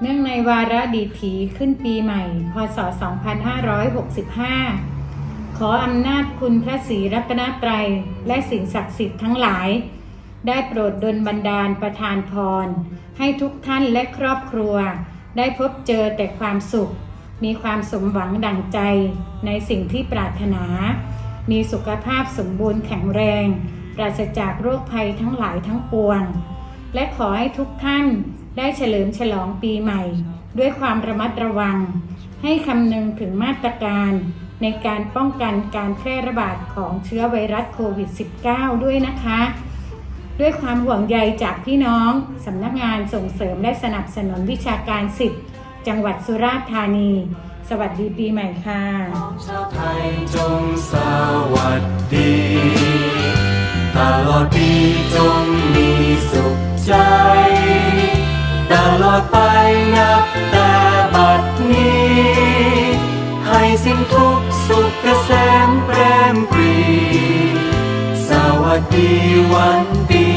เนื่องในวาระดีถีขึ้นปีใหม่ พศ 2565 ขออำนาจคุณพระศรีรัตนตรัย และสิ่งศักดิ์สิทธิ์ทั้งหลาย ได้โปรดดลบันดาลประทานพร ให้ทุกท่านและครอบครัว ได้พบเจอแต่ความสุข มีความสมหวังดังใจในสิ่งที่ปรารถนา มีสุขภาพสมบูรณ์แข็งแรง ปราศจากโรคภัยทั้งหลายทั้งปวง และขอให้ทุกท่าน ได้เฉลิมฉลองปีใหม่ ด้วยความระมัดระวัง ให้คำนึงถึงมาตรการในการป้องกันการแพร่ระบาดของเชื้อไวรัสโควิด -19 ด้วยนะคะ ด้วยความห่วงใยจากพี่น้องสำนักงานส่งเสริมและสนับสนุนวิชาการสิทธิ์จังหวัดสุราษฎร์ธานี สวัสดีปีใหม่ค่ะชาวไทยจงสวัสดี ตลอดปีจงมีสุขใจ บแต่บัดนี้ ให้สิ้นทุกสุขเกษมแปรมปรี สวัสดีวันปี